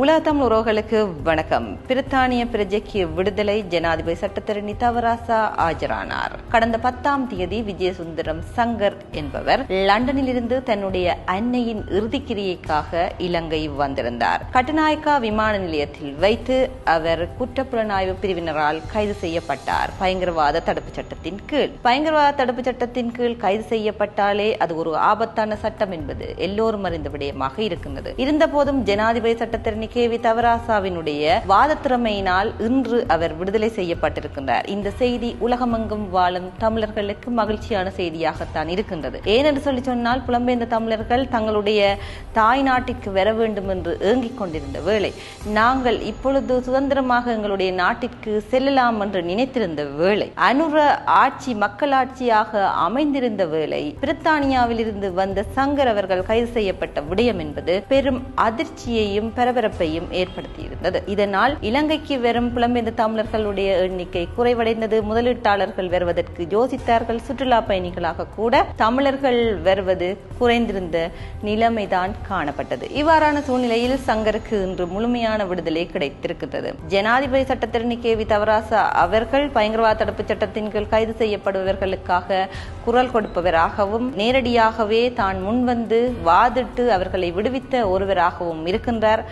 உலக தமிழ் உறவுகளுக்கு வணக்கம். பிரித்தானிய பிரஜைக்கு விடுதலை ஜனாதிபதி சட்டத்தரணி தவராசா ஆஜரானார். கடந்த பத்தாம் தேதி விஜயசுந்தரம் சங்கர் என்பவர் லண்டனில் இருந்து தன்னுடைய அன்னையின் இறுதிக்கிரியைக்காக இலங்கை வந்திருந்தார். கட்டுநாயக்கா விமான நிலையத்தில் வைத்து அவர் குற்றப்புலனாய்வு பிரிவினரால் கைது செய்யப்பட்டார். பயங்கரவாத தடுப்பு சட்டத்தின் கீழ். பயங்கரவாத தடுப்பு சட்டத்தின் கீழ் கைது செய்யப்பட்டாலே அது ஒரு ஆபத்தான சட்டம் என்பது எல்லோரும் அறிந்த விடயமாக இருக்கின்றது இருந்தபோதும் ஜனாதிபதி சட்டத்தரணி கே வி தவராசாவினுடைய வாதத்திறமையினால் இன்று அவர் விடுதலை செய்யப்பட்டிருக்கின்றார். இந்த செய்தி உலகமெங்கும் வாழும் தமிழர்களுக்கு மகிழ்ச்சியான செய்தியாகத்தான் இருக்கின்றது. ஏனென்று சொல்லி சொன்னால் புலம்பெயர்ந்த தமிழர்கள் தங்களுடைய தாய் நாட்டிற்கு வர வேண்டும் என்று ஏங்கிக் கொண்டிருந்த வேளை நாங்கள் இப்பொழுது சுதந்திரமாக எங்களுடைய நாட்டிற்கு செல்லலாம் என்று நினைத்திருந்த வேளை அனுர ஆட்சி மக்களாட்சியாக அமைந்திருந்த வேளை பிரித்தானியாவில் இருந்து வந்த சங்கர் அவர்கள் கைது செய்யப்பட்ட விடயம் என்பது பெரும் அதிர்ச்சியையும் பாதிப்பையும் ஏற்படுத்தியிருந்தது. இதனால் இலங்கைக்கு வெறும் புலம்பெயர்ந்த தமிழர்களுடைய எண்ணிக்கை குறைவடைந்தது. முதலீட்டாளர்கள் வருவதற்கு யோசித்தார்கள். சுற்றுலா பயணிகளாக கூட தமிழர்கள் வருவது குறைந்திருந்த நிலைமைதான் காணப்பட்டது. இவ்வாறான சூழ்நிலையில் சங்கருக்கு இன்று முழுமையான விடுதலை கிடைத்திருக்கின்றது. ஜனாதிபதி சட்டத்திரணி கே. வி. தவராசா அவர்கள் பயங்கரவாத தடுப்பு சட்டத்தின் கீழ் கைது செய்யப்படுபவர்களுக்காக குரல் கொடுப்பவராகவும் நேரடியாகவே தான் முன்வந்து வாதிட்டு அவர்களை விடுவித்த ஒருவராகவும் இருக்கின்றார்.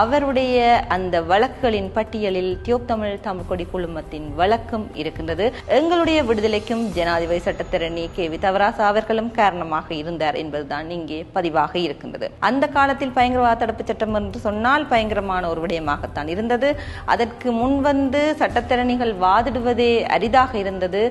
அவருடைய அந்த வழக்குகளின் பட்டியலில் தியோப் தமிழ் தமிழ் கொடி குழுமத்தின் வழக்கும் இருக்கின்றது. எங்களுடைய விடுதலைக்கும் ஜனாதிபதி சட்டத்திரணி கே வி தவராசா அவர்களும் காரணமாக இருந்தார் என்பதுதான் இங்கே பதிவாக இருக்கின்றது. அந்த காலத்தில் பயங்கரவாத தடுப்பு சட்டம் என்று சொன்னால் பயங்கரமான ஒரு விடயமாகத்தான் இருந்தது. அதற்கு முன்வந்து சட்டத்திறனிகள் வாதிடுவதே அரிதாக இருந்தது.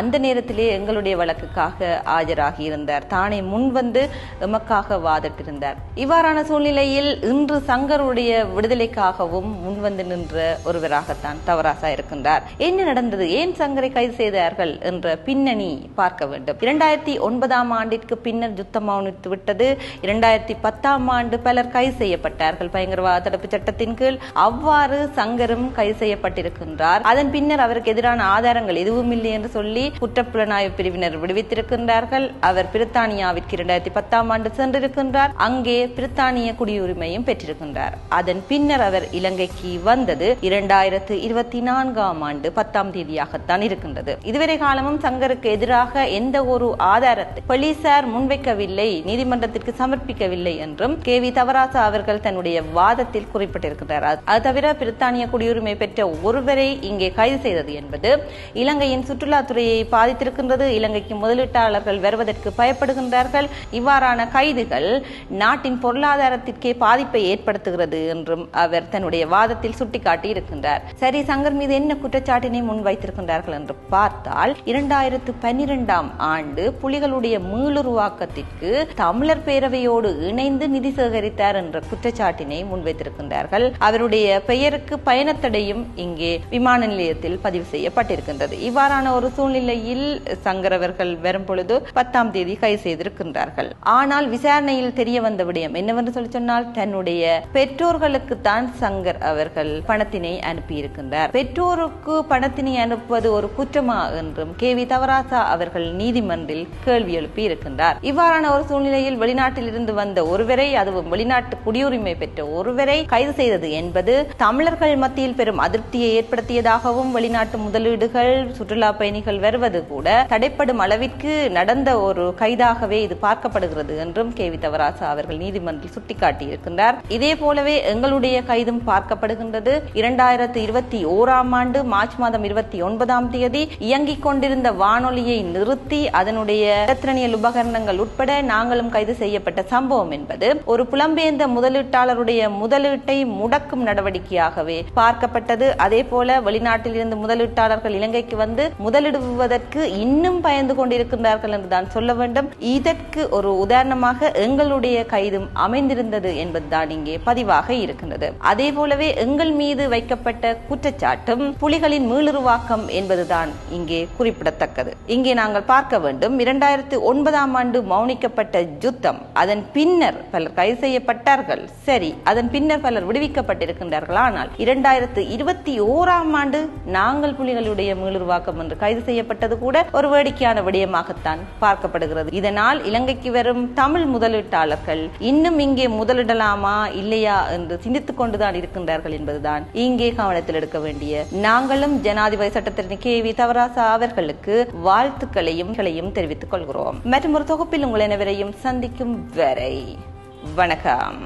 அந்த நேரத்திலே எங்களுடைய வழக்குக்காக ஆஜராகி இருந்தார். தானே முன்வந்து எமக்காக வாதிட்டிருந்தார். இவ்வாறான சூழ்நிலையில் இன்று சங்கருடைய விடுதலைக்காகவும் முன்வந்து நின்ற ஒருவராகத்தான் தவராசா இருக்கின்றார். என்ன நடந்தது? ஏன் சங்கரை கைது செய்தார்கள்? என்ற பின்னணி பார்க்க வேண்டும். இரண்டாயிரத்தி ஒன்பதாம் ஆண்டிற்கு பின்னர் யுத்தம் மௌனித்து விட்டது. இரண்டாயிரத்தி பத்தாம் ஆண்டு பலர் கைது செய்யப்பட்டார்கள். பயங்கரவாத தடுப்பு சட்டத்தின் கீழ் அவ்வாறு சங்கரும் கைது செய்யப்பட்டிருக்கின்றார். அதன் பின்னர் அவருக்கு எதிரான ஆதாரங்கள் எதுவும் இல்லை என்று சொல்லி குற்றப்புலனாய்வு பிரிவினர் விடுவித்திருக்கின்றார்கள். அவர் பிரித்தானியாவிற்கு இரண்டாயிரத்தி பத்தாம் ஆண்டு சென்றிருக்கின்றார். அங்கே பிரித்தானிய குடியுரிமையும் பெற்றிருக்கின்றார். அதன் பின்னர் அவர் இலங்கைக்கு வந்தது இரண்டாயிரத்து இருபத்தி நான்காம் ஆண்டு பத்தாம் தேதியாகத்தான் இருக்கின்றது. இதுவரை காலமும் சங்கருக்கு எதிராக எந்த ஒரு ஆதாரத்தை போலீசார் முன்வைக்கவில்லை நீதிமன்றத்திற்கு சமர்ப்பிக்கவில்லை என்றும் கே வி தவராசா அவர்கள் தன்னுடைய வாதத்தில் குறிப்பிட்டிருக்கிறார் அது தவிர பிரித்தானிய குடியுரிமை பெற்ற ஒருவரை இங்கே கைது செய்தது என்பது இலங்கையின் சுற்றுலாத்துறையை பாதித்திருக்கின்றது. இலங்கைக்கு முதலீட்டாளர்கள் வருவதற்கு பயப்படுகின்றார்கள். இவ்வாறான கைதுகள் நாட்டின் பொருளாதாரத்திற்கே பாதிப்பை ஏற்படுத்துகிறது என்றும் அவர் தன்னுடைய வாதத்தில் சுட்டிக்காட்டி இருக்கின்றார். சரி சங்கர் மீது என்ன குற்றச்சாட்டினை முன்வைத்திருக்கின்றார்கள் என்று பார்த்தால் இரண்டாயிரத்து பன்னிரெண்டாம் ஆண்டு புலிகளுடைய மீளுருவாக்கத்திற்கு தமிழர் பேரவையோடு இணைந்து நிதி சேகரித்தார் என்ற குற்றச்சாட்டினை முன்வைத்திருக்கின்றார்கள். அவருடைய பெயருக்கு பயணத்தடையும் இங்கே விமான நிலையத்தில் பதிவு செய்யப்பட்டிருக்கின்றது. இவ்வாறான ஒரு சூழ்நிலையில் சங்கர் அவர்கள் வரும் பொழுது பத்தாம் தேதி கைது செய்திருக்கின்றார்கள். ஆனால் விசாரணையில் தெரிய வந்த விடயம் என்னவென்று சொல்லி சொன்னால் தன்னுடைய பெற்றோர் தான் சங்கர் அவர்கள் பணத்தினை அனுப்பியிருக்கின்றார். பெற்றோருக்கு பணத்தினை அனுப்புவது ஒரு குற்றமா என்றும் கே வி தவராசா அவர்கள் நீதிமன்றில் கேள்வி எழுப்பி இருக்கின்றார் இவ்வாறான ஒரு சூழ்நிலையில் வெளிநாட்டில் இருந்து வந்த ஒருவரை அதுவும் வெளிநாட்டு குடியுரிமை பெற்ற ஒருவரை கைது செய்தது என்பது தமிழர்கள் மத்தியில் பெரும் அதிருப்தியை ஏற்படுத்தியதாகவும் வெளிநாட்டு முதலீடுகள் சுற்றுலா பயணிகள் வருவது கூட தடைப்படும் அளவிற்கு நடந்த ஒரு கைதாகவே இது பார்க்கப்படுகிறது என்றும் கே வி தவராசா அவர்கள் நீதிமன்றில் சுட்டிக்காட்டியிருக்கின்றார். இதே போலவே எங்களுடைய கைதும் பார்க்கப்படுகின்றது. இரண்டாயிரத்து இருபத்தி ஓராம் ஆண்டு மார்ச் மாதம் இருபத்தி ஒன்பதாம் தேதி இயங்கிக் கொண்டிருந்த வானொலியை நிறுத்தி அதனுடைய இலத்திரனியல் உபகரணங்கள் உட்பட நாங்களும் கைது செய்யப்பட்ட சம்பவம் என்பது ஒரு புலம்பெயர்ந்த முதலீட்டாளருடைய முதலீட்டை முடக்கும் நடவடிக்கையாகவே பார்க்கப்பட்டது. அதே போல வெளிநாட்டில் இருந்து முதலீட்டாளர்கள் இலங்கைக்கு வந்து முதலிடுவதற்கு இன்னும் பயந்து கொண்டிருக்கின்றார்கள் என்றுதான் சொல்ல வேண்டும். இதற்கு ஒரு உதாரணமாக எங்களுடைய கைதும் அமைந்திருந்தது என்பதுதான் இங்கே பதிவாக இருக்கின்றது. அதே போலவே எங்கள் மீது வைக்கப்பட்ட குற்றச்சாட்டும் புலிகளின் மீளுருவாக்கம் என்பதுதான் இங்கே குறிப்பிடத்தக்கது. இங்கே நாங்கள் பார்க்க வேண்டும் இரண்டாயிரத்து ஒன்பதாம் ஆண்டு மௌனிக்கப்பட்ட யுத்தம் அதன் பின்னர் பலர் கைது செய்யப்பட்டார்கள். சரி அதன் பின்னர் பலர் விடுவிக்கப்பட்டிருக்கின்றார்கள். ஆனால் இரண்டாயிரத்து இருபத்தி ஓராம் ஆண்டு நாங்கள் புலிகளுடைய மீளுருவாக்கம் என்று கைது செய்யப்பட்டது கூட ஒரு வேடிக்கையான விடயமாகத்தான் பார்க்கப்படுகிறது. இதனால் இலங்கைக்கு வரும் தமிழ் முதலீட்டாளர்கள் இன்னும் இங்கே முதலிடலாமா இல்லையா என்று சிந்தித்துக் கொண்டுதான் இருக்கின்றார்கள் என்பதுதான் இங்கே கவனத்தில் எடுக்க வேண்டிய. நாங்களும் ஜனாதிபதி சட்டத்தின் கே வி தவராசா அவர்களுக்கு வாழ்த்துக்களையும் தெரிவித்துக் கொள்கிறோம். மற்றும் ஒரு தொகுப்பில் உங்கள் அனைவரையும் சந்திக்கும் வரை வணக்கம்.